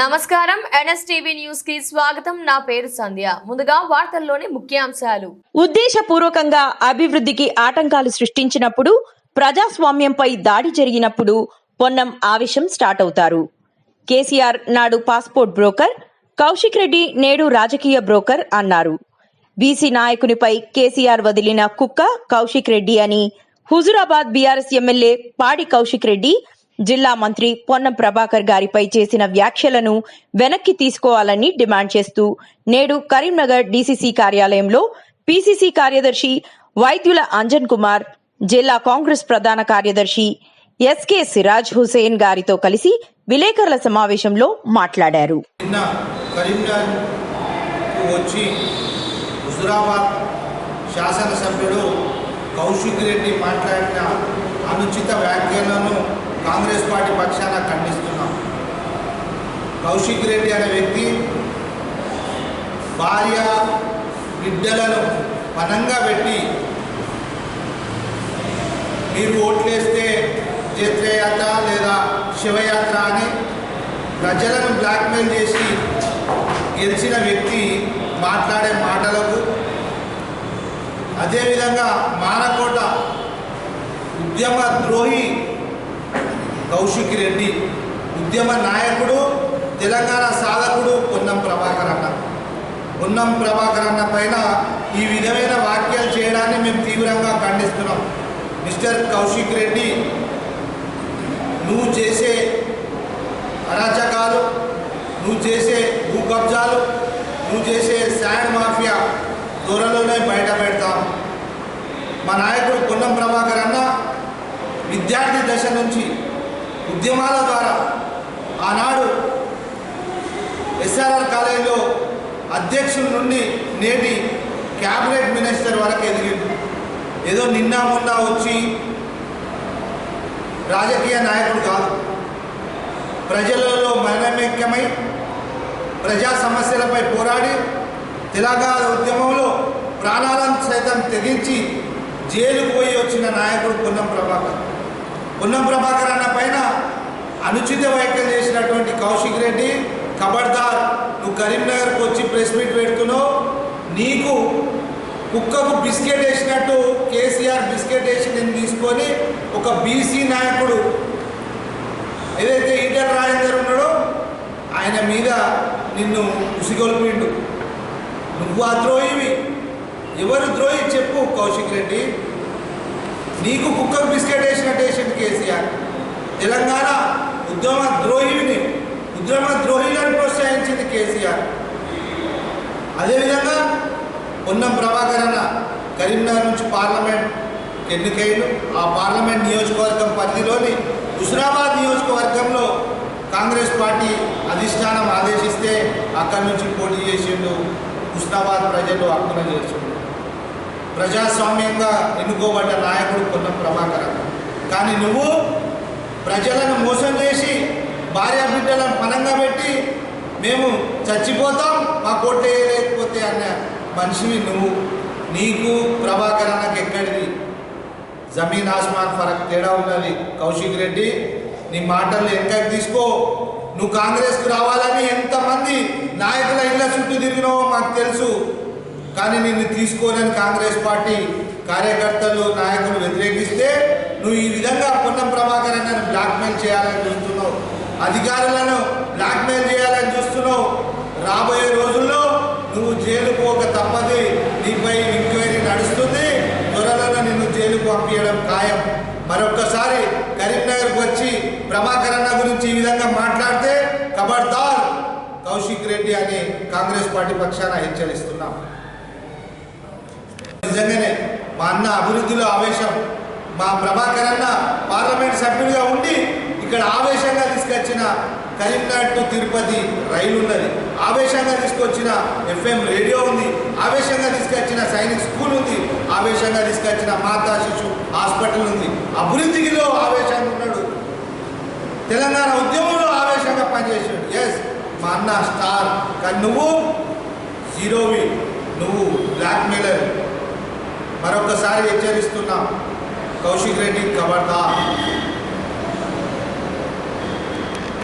నమస్కారం. ఎన్ఎస్టీవీ న్యూస్కి స్వాగతం. నా పేరు సంధ్య. ముందుగా వార్తల్లోని ముఖ్యాంశాలు. ఉద్దేశపూర్వకంగా అభివృద్ధికి ఆటంకాలు సృష్టించినప్పుడు ప్రజాస్వామ్యంపై దాడి జరిగినప్పుడు పొన్నం ఆవేశం స్టార్ట్ అవుతారు. కేసీఆర్ నాడు పాస్పోర్ట్ బ్రోకర్ కౌశిక్ రెడ్డి నేడు రాజకీయ బ్రోకర్ అన్నారు. బీసీ నాయకునిపై కేసీఆర్ వదిలిన కుక్క కౌశిక్ రెడ్డి అని హుజురాబాద్ బీఆర్ఎస్ ఎమ్మెల్యే పాడి కౌశిక్ రెడ్డి జిల్లా మంత్రి పొన్నం ప్రభాకర్ గారిపై చేసిన వ్యాఖ్యలను వెనక్కి తీసుకోవాలని డిమాండ్ చేస్తూ నేడు కరీంనగర్ డీసీసీ కార్యాలయంలో పీసీసీ కార్యదర్శి వైద్యుల అంజన్ కుమార్ జిల్లా కాంగ్రెస్ ప్రధాన కార్యదర్శి ఎస్కే సిరాజ్ హుసేన్ గారితో కలిసి విలేకరుల సమావేశంలో మాట్లాడారు. వచ్చి హుజురాబాద్ శాసనసభ్యుడు కౌశిక్ రెడ్డి మాట్లాడిన అనుచిత వ్యాఖ్యలను కాంగ్రెస్ పార్టీ పక్షాన ఖండిస్తున్నాం. కౌశిక్ రెడ్డి అనే వ్యక్తి భార్య బిడ్డలను పనంగా పెట్టి మీరు ఓట్లేస్తే జత్రయాత్ర లేదా శివయాత్ర అని ప్రజలను బ్లాక్మెయిల్ చేసి గెలిచిన వ్యక్తి మాట్లాడే మాటలకు అదేవిధంగా మానకోట ఉద్యమ ద్రోహి కౌశిక్ రెడ్డి ఉద్యమ నాయకుడు తెలంగాణ సాధకుడు పొన్నం ప్రభాకర్ అన్న. పొన్నం ప్రభాకర్ అన్న పైన ఈ విధమైన వ్యాఖ్యలు చేయడాన్ని మేము తీవ్రంగా ఖండిస్తున్నాం. మిస్టర్ కౌశిక్ రెడ్డి నువ్వు చేసే అరాచకాలు నువ్వు చేసే భూ కబ్జాలు నువ్వు చేసే శాండ్ మాఫియా త్వరలోనే బయట పెడతాం. మా నాయకుడు పొన్నం ప్రభాకర్ అన్న విద్యార్థి దశ నుంచి ఉద్యమాల ద్వారా ఆనాడు ఎస్ఆర్ఆర్ కాలేజీలో అధ్యక్షుల నుండి నేటి క్యాబినెట్ మినిస్టర్ వరకు ఎదిగింది. ఏదో నిన్న మొన్న వచ్చి రాజకీయ నాయకుడు కాదు. ప్రజలలో మనమేక్యమై ప్రజా సమస్యలపై పోరాడి తెలంగాణ ఉద్యమంలో ప్రాణాలను సైతం తెగించి జైలుకు పోయి వచ్చిన నాయకుడు పొన్నం ప్రభాకర్. పొన్నం ప్రభాకర్ అన్న పైన అనుచిత వ్యాఖ్యలు చేసినటువంటి కౌశిక్ రెడ్డి ఖబర్దార్ నువ్వు కరీంనగర్కి వచ్చి ప్రెస్ మీట్ పెడుతున్నావు నీకు కుక్కకు బిస్కెట్ వేసినట్టు కేసీఆర్ బిస్కెట్ వేసి నేను తీసుకొని ఒక బీసీ నాయకుడు ఏదైతే ఈటల రాజేందర్ ఉన్నాడో ఆయన మీద నిన్ను ఉసిగొల్పిండు. నువ్వు ఆ ద్రోహివి. ఎవరు ద్రోహి చెప్పు కౌశిక్ రెడ్డి. నీకు కుక్కకు బిస్కెట్ వేసినట్టు వేసింది కేసీఆర్. తెలంగాణ ఉద్యమ ద్రోహిని ఉద్యమ ద్రోహిలను ప్రోత్సహించింది కేసీఆర్. అదేవిధంగా పొన్నం ప్రభాకర్ అన్న కరీంనగర్ నుంచి పార్లమెంట్ ఎన్నికైను ఆ పార్లమెంట్ నియోజకవర్గం పరిధిలోని హుస్నాబాద్ నియోజకవర్గంలో కాంగ్రెస్ పార్టీ అధిష్టానం ఆదేశిస్తే అక్కడి నుంచి పోటీ చేసిండు హుస్నాబాద్ ప్రజలు హక్కున చేసిండు. ప్రజాస్వామ్యంగా ఎన్నుకోబడ్డ నాయకుడు పొన్నం ప్రభాకర్ కానీ నువ్వు ప్రజలను మోసం చేసి భార్య బిడ్డలను పనంగా పెట్టి మేము చచ్చిపోతాం మా కోట వేయలేకపోతే అన్న మనిషివి నువ్వు. నీకు ప్రభాకర్ అన్నకు ఎక్కడిది? జమీన్ ఆస్మాన్ ఫరక్ తేడా ఉన్నది. కౌశిక్ రెడ్డి నీ మాటలు వెనకకి తీసుకో. నువ్వు కాంగ్రెస్కు రావాలని ఎంతమంది నాయకుల ఇళ్ళ చుట్టూ తిరిగినావో మాకు తెలుసు. కానీ నిన్ను తీసుకోలేని కాంగ్రెస్ పార్టీ కార్యకర్తలు నాయకులు వ్యతిరేకిస్తే నువ్వు ఈ విధంగా పొన్నం ప్రభాకర్ అన్నను బ్లాక్మెయిల్ చేయాలని చూస్తున్నావు. అధికారులను బ్లాక్మెయిల్ చేయాలని చూస్తున్నావు. రాబోయే రోజుల్లో నువ్వు జైలు పోక తప్పది. నీపై ఎంక్వైరీ నడుస్తుంది. త్వరలో నిన్ను జైలుకు పంపించడం ఖాయం. మరొక్కసారి కరీంనగర్కి వచ్చి ప్రభాకర్ అన్న గురించి ఈ విధంగా మాట్లాడితే కబడ్దార్ కౌశిక్ రెడ్డి అని కాంగ్రెస్ పార్టీ పక్షాన హెచ్చరిస్తున్నాం. మా అన్న అభివృద్ధిలో ఆవేశం. మా ప్రభాకర్ అన్న పార్లమెంట్ సభ్యుడిగా ఉండి ఇక్కడ ఆవేశంగా తీసుకొచ్చిన కరీంనగర్ టు తిరుపతి రైలు ఉన్నది. ఆవేశంగా తీసుకొచ్చిన ఎఫ్ఎం రేడియో ఉంది. ఆవేశంగా తీసుకొచ్చిన సైనిక్ స్కూల్ ఉంది. ఆవేశంగా తీసుకొచ్చిన మాతా శిశు హాస్పిటల్ ఉంది. అభివృద్ధిలో ఆవేశంగా ఉన్నాడు. తెలంగాణ ఉద్యమంలో ఆవేశంగా పనిచేసాడు ఎస్ మా అన్న స్టార్. కానీ నువ్వు జీరోవి. నువ్వు బ్లాక్మెయిలర్ मरकसारी हेच्चिस्ट कौशिक रेडी खबरदार